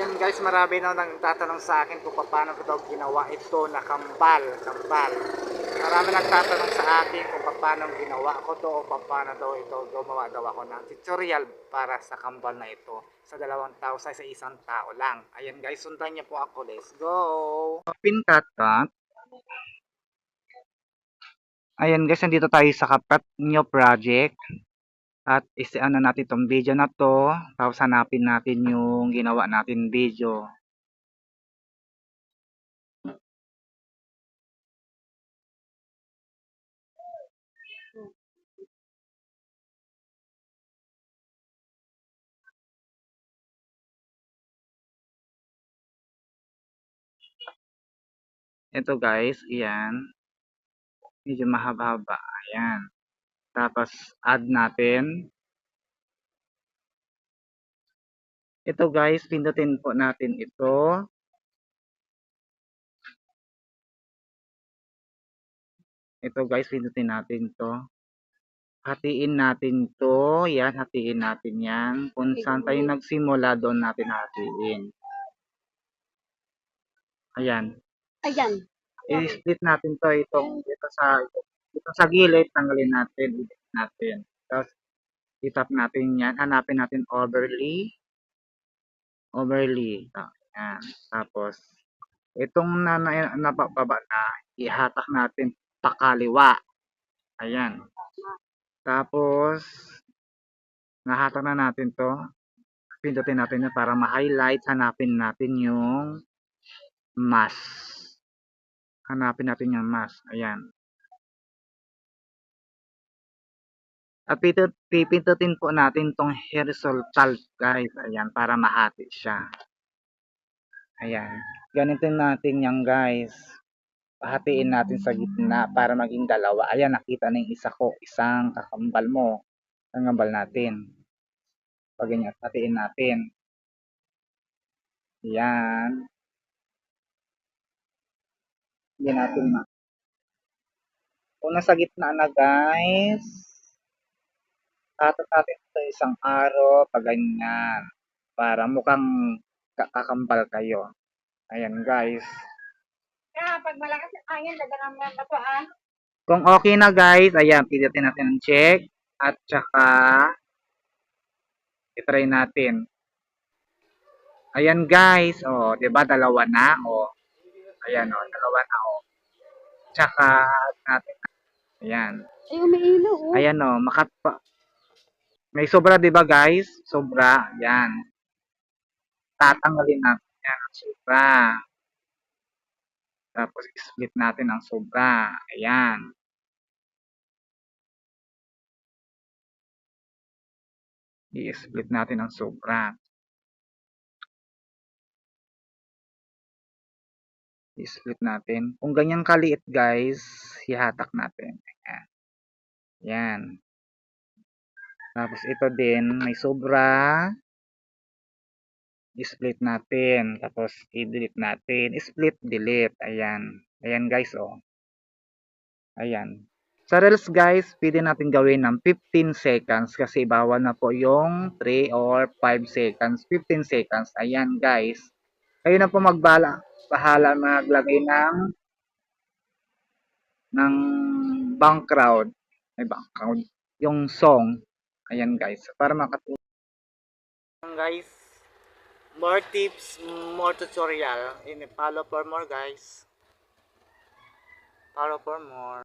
Ayan guys, marami na nang tatanong sa akin kung paano ko daw ginawa ito na kambal, kambal. Marami nagtatanong sa akin kung paano ginawa ko to o paano daw ito gumawa daw ako ng tutorial para sa kambal na ito sa dalawang tao sa sa isang tao lang. Ayan guys, sundan niyo po ako. Let's go! Pin cut cut. Ayan guys, nandito tayo sa Kapat Nyo Project. At isiano natin itong video na to. Tapos hanapin natin yung ginawa natin video. Ito guys, iyan. Medyo mahaba-haba. Ayan. Tapos add natin. Ito guys, pindutin po natin ito. Ito guys, pindutin natin to. Hatiin natin to. Yan, hatiin natin yan. Kung saan tayo nagsimula, doon natin hatiin. Ayan. Ayan. I-split natin to itong dito sa dito sa gilid, tanggalin natin, i natin. Tapos itap natin yan, hanapin natin overlay. Overlay. Ayan. Tapos itong na, na, napababa na ihatak natin pakaliwa. Ayan. Tapos nahatak na natin to. Pindutin natin yan para ma-highlight. Hanapin natin yung mask hanapin natin yung mask. Ayan. At pipindut- pipindutin po natin tong horizontal guys. Ayan, para mahati siya. Ayan. Ganito natin yan guys. Pahatiin natin sa gitna para maging dalawa. Ayan, nakita na yung isa ko. Isang kakambal mo. Ang kambal natin. Pag ganyan, hatiin natin. Ayan. Hindi natin ma. Kung nasa gitna na guys, tatat natin sa isang araw pag ganyan. Para mukhang kakambal kayo. Ayan guys. Kaya pag malakas ang angin, dagan naman ba ito ah? Kung okay na guys, ayan, pindutin natin ang check. At saka, itry natin. Ayan guys, oh, 'di ba dalawa na, oh. Ayan, oh, dalawa na, oh. Tsaka, natin, ayan. Ay, umiilaw oh. Ayan, oh, makapa. May sobra, 'di ba guys? Sobra, ayan. Tatanggalin natin yan, sobra. Tapos, split natin ang sobra. Ayan. I-split natin ang sobra. I-split natin. Kung ganyan kaliit guys, hihatak natin. Ayan. Yan. Tapos ito din, may sobra. I-split natin. Tapos i-delete natin. I-split, delete. Ayan. Ayan guys, oh. Ayan. Sa Reels guys, pwede natin gawin ng 15 seconds kasi bawal na po yung 3 or 5 seconds. 15 seconds. Ayan guys. Kayo na po magbala. Bahala maglagay ng ng background. May background. Yung song. Ayan guys. Para makatulong. Guys, more tips, more tutorial. In follow for more guys. Follow for more.